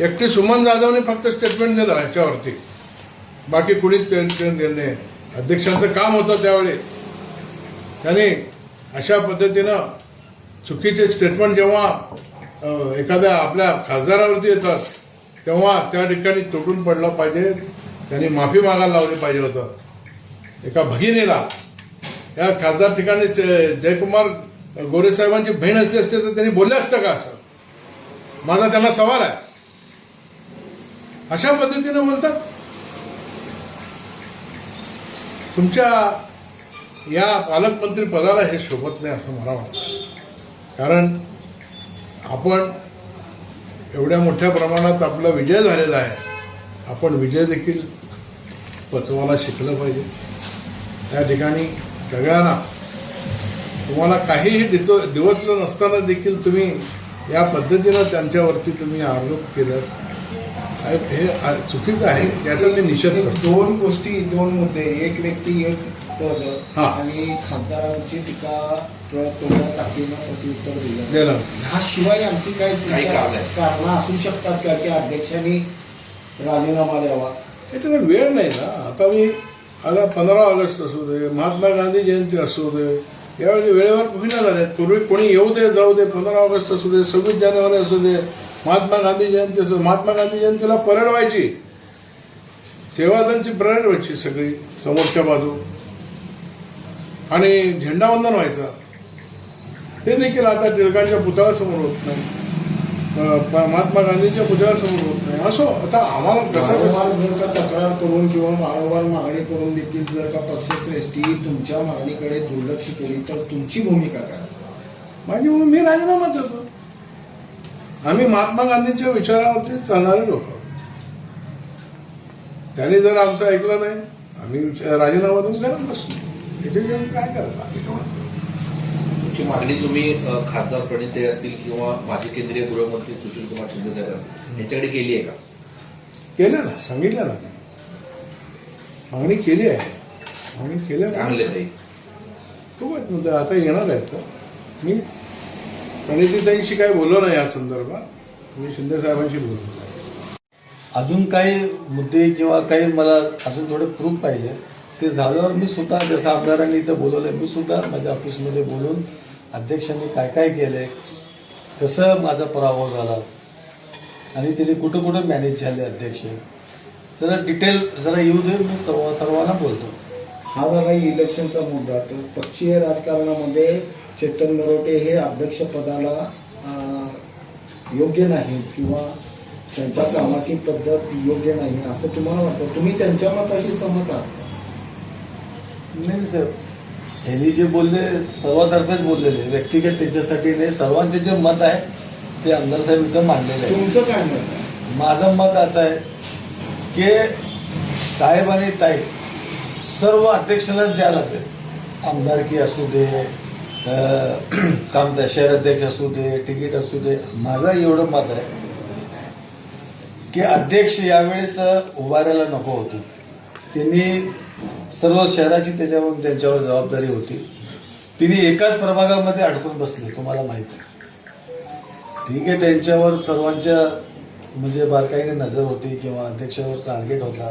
एकटी सुमन जाधवने फक्त स्टेटमेंट दिलं ह्याच्यावरती. बाकी कुणीच स्टेटमेंट दिलं नाही. अध्यक्षांचं काम होतं त्यावेळी. त्यांनी अशा पद्धतीनं चुकीचे स्टेटमेंट जेव्हा एखाद्या आपल्या खासदारावरती येतात तेव्हा त्या ठिकाणी तुटून पडलं पाहिजे. त्यांनी माफी मागायला लावली पाहिजे होतं. एका भगिनीला. या खासदार ठिकाणी जयकुमार गोरे साहेबांची बहीण असली असते तर त्यांनी बोलले असतं का असं? माझा त्यांना सवाल आहे. अशा पद्धतीनं बोलतात. तुमच्या या पालकमंत्री पदाला हे शोभत नाही असं मला वाटतं. कारण आपण एवढ्या मोठ्या प्रमाणात आपला विजय झालेला आहे. आपण विजय देखील पचवायला शिकलं पाहिजे. त्या ठिकाणी सगळ्यांना तुम्हाला काहीही दिसो दिवस नसताना देखील तुम्ही या पद्धतीनं त्यांच्यावरती तुम्ही आरोप केलं हे चुकीचं आहे. याचा मी निषेध करतो दोन गोष्टी दोन मुद्दे. एक व्यक्ती एक पद हा. आणि खासदारांची टीका तोंडात टाकीनं प्रत्युत्तर दिलं. गेलं ह्याशिवाय आणखी काही कारण असू शकतात का? की अध्यक्षांनी राजीनामा द्यावा? याच्याकडे वेळ नाही ना. आता मी आता पंधरा ऑगस्ट असू दे महात्मा गांधी जयंती असू दे यावेळी वेळेवर होईना झाले पूर्वी कोणी येऊ दे जाऊ दे पंधरा ऑगस्ट असू दे सव्वीस जानेवारी असू दे महात्मा गांधी जयंती असू दे. महात्मा गांधी जयंतीला परेड व्हायची. सेवादलची परेड व्हायची सगळी समोरच्या बाजू. आणि झेंडावंदन व्हायचं. ते देखील आता टिळकांच्या पुतळ्यासमोर होत नाही. महात्मा गांधींच्या पुतळ्यासमोर होत नाही. असो आता आम्हाला कसं जर का तक्रार करून किंवा वारंवार मागणी करून देखील जर का पक्षश्रेष्ठी तुमच्या मागणीकडे दुर्लक्ष केली तर तुमची भूमिका काय? माझी मी राजीनामा देतो. आम्ही महात्मा गांधींच्या विचारावरती चालणारे लोक. त्यांनी जर आमचं ऐकलं नाही आम्ही राजीनामा देऊन करत बसलो. घेऊन काय करत आम्ही? तुमची मागणी तुम्ही खासदार प्रणिते असतील किंवा माजी केंद्रीय गृहमंत्री सुशील कुमार शिंदे साहेब असतील यांच्याकडे केली आहे का? केलं ना सांगितलं ना. मागणी केली आहे. मागणी केली काय म्हणले ताई? खूप आहेत मुद्दे. आता येणार आहेत मी प्रणितीताईंशी काही बोललो नाही या संदर्भात. मी शिंदे साहेबांशी बोललो अजून काही मुद्दे किंवा काही मला अजून थोडे प्रूफ पाहिजे. ते झाल्यावर मी सुद्धा जसं आमदारांनी इथं बोलवलंय मी सुद्धा माझ्या ऑफिसमध्ये बोलून अध्यक्षांनी काय काय केलंय कसं माझा पराभव झाला आणि त्यांनी कुठं कुठं मॅनेज झाले अध्यक्ष. जरा डिटेल जरा येऊ दे मी सर्व सर्वांना बोलतो. हा झाला इलेक्शनचा मुद्दा तर पक्षीय राजकारणामध्ये चेतन नरोटे हे अध्यक्षपदाला योग्य नाही किंवा त्यांच्या कामाची पद्धत योग्य नाही असं तुम्हाला वाटतं? तुम्ही त्यांच्या मताशी सहमत आहात नाही सर. ह्यांनी जे बोलले सर्वातर्फेच बोललेले. व्यक्तिगत त्यांच्यासाठी नाही सर्वांचे जे मत आहे ते आमदार साहेब इथं मांडलेले आहे. तुमचं काय मत आहे? माझं मत असं आहे की साहेब आणि ताई सर्व अध्यक्षालाच द्यायला लागते आमदारकी असू दे काम त्या शहराध्यक्ष असू दे तिकीट असू दे माझं एवढं मत आहे की अध्यक्ष यावेळेस उभारायला नको होती. त्यांनी सर्व शहराची त्याच्यावर त्यांच्यावर जबाबदारी होती. तिने एकाच प्रभागामध्ये अडकून बसले तुम्हाला माहिती आहे. ठीक आहे त्यांच्यावर सर्वांच्या म्हणजे बारकाईने नजर होती किंवा अध्यक्षावर टार्गेट होता.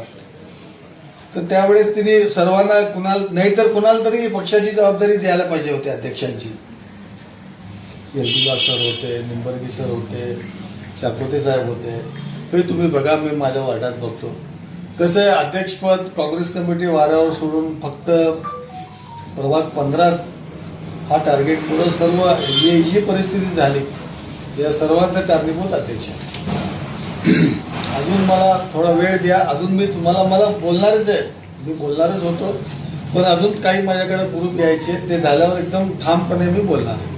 तर त्यावेळेस तिने सर्वांना कुणाला नाही तर कुणाला तरी पक्षाची जबाबदारी द्यायला पाहिजे होती अध्यक्षांची. येलदुला सर होते निंबर्गी सर होते चाकोते साहेब होते. हे तुम्ही बघा मी माझ्या वार्डात बघतो. कसं आहे अध्यक्षपद काँग्रेस कमिटी वाऱ्यावर सोडून फक्त प्रभाग पंधरा हा टार्गेट पुढं सर्व ही जी परिस्थिती झाली. या सर्वांचं कारणीभूत अध्यक्ष अजून मला थोडा वेळ द्या. अजून मी तुम्हाला मला बोलणारच आहे. मी बोलणारच होतो. पण अजून काही माझ्याकडे प्रूफ घ्यायचे ते झाल्यावर एकदम ठामपणे मी बोलणार आहे.